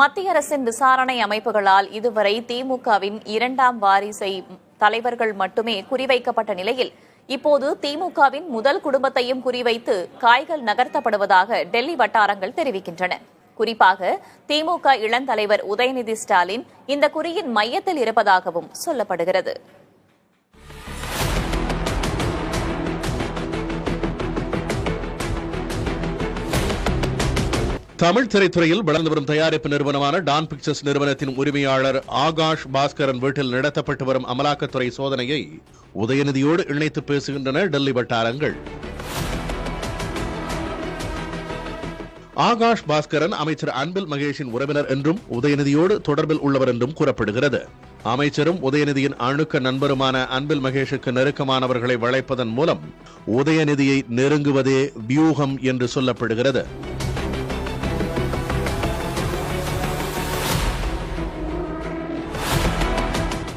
மத்திய அரசின் விசாரணை அமைப்புகளால் இதுவரை திமுகவின் இரண்டாம் வாரிசை தலைவர்கள் மட்டுமே குறிவைக்கப்பட்ட நிலையில் இப்போது திமுகவின் முதல் குடும்பத்தையும் குறிவைத்து காய்கள் நகர்த்தப்படுவதாக டெல்லி வட்டாரங்கள் தெரிவிக்கின்றன. குறிப்பாக திமுக இளந்தலைவர் உதயநிதி ஸ்டாலின் இந்த குறியின் மையத்தில் இருப்பதாகவும் சொல்லப்படுகிறது. தமிழ் திரைத்துறையில் வளர்ந்து வரும் தயாரிப்பு நிறுவனமான டான் பிக்சர்ஸ் நிறுவனத்தின் உரிமையாளர் ஆகாஷ் பாஸ்கரன் வீட்டில் நடத்தப்பட்டு வரும் அமலாக்கத்துறை சோதனையை உதயநிதியோடு இணைத்து பேசுகின்றன டெல்லி வட்டாரங்கள். ஆகாஷ் பாஸ்கரன் அமைச்சர் அன்பில் மகேஷின் உறவினர் என்றும் உதயநிதியோடு தொடர்பில் உள்ளவர் என்றும் கூறப்படுகிறது. அமைச்சரும் உதயநிதியின் அணுக்க நண்பருமான அன்பில் மகேஷுக்கு நெருக்கமானவர்களை வளைப்பதன் மூலம் உதயநிதியை நெருங்குவதே வியூகம் என்று சொல்லப்படுகிறது.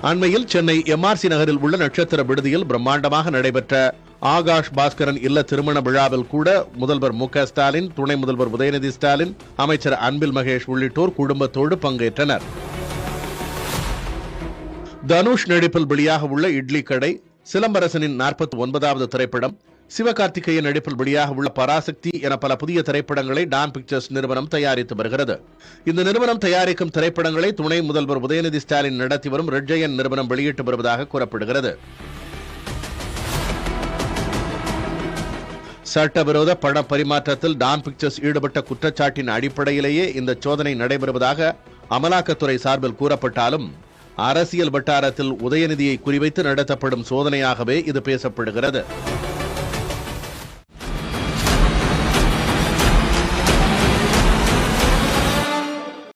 அண்மையில் சென்னை எம்ஆர்சி நகரில் உள்ள நட்சத்திர விடுதியில் பிரம்மாண்டமாக நடைபெற்ற ஆகாஷ் பாஸ்கரன் இல்ல திருமண விழாவில் கூட முதல்வர் மு ஸ்டாலின் துணை முதல்வர் உதயநிதி ஸ்டாலின் அமைச்சர் அன்பில் மகேஷ் உள்ளிட்டோர் குடும்பத்தோடு பங்கேற்றனர். தனுஷ் நடிப்பில் வெளியாக உள்ள இட்லி கடை சிலம்பரசனின் நாற்பத்தி ஒன்பதாவது திரைப்படம் சிவகார்த்திகேயன் நடிப்பில் வெளியாக உள்ள பராசக்தி என பல புதிய திரைப்படங்களை டான் பிக்சர்ஸ் நிறுவனம் தயாரித்து வருகிறது. இந்த நிறுவனம் தயாரிக்கும் திரைப்படங்களை துணை முதல்வர் உதயநிதி ஸ்டாலின் நடத்தி வரும் ரெட்ஜயன் நிறுவனம் வெளியிட்டு வருவதாக கூறப்படுகிறது. சட்டவிரோத பண பரிமாற்றத்தில் டான் பிக்சர்ஸ் ஈடுபட்ட குற்றச்சாட்டின் அடிப்படையிலேயே இந்த சோதனை நடைபெறுவதாக அமலாக்கத்துறை சார்பில் கூறப்பட்டாலும் அரசியல் வட்டாரத்தில் உதயநிதியை குறிவைத்து நடத்தப்படும் சோதனையாகவே இது பேசப்படுகிறது.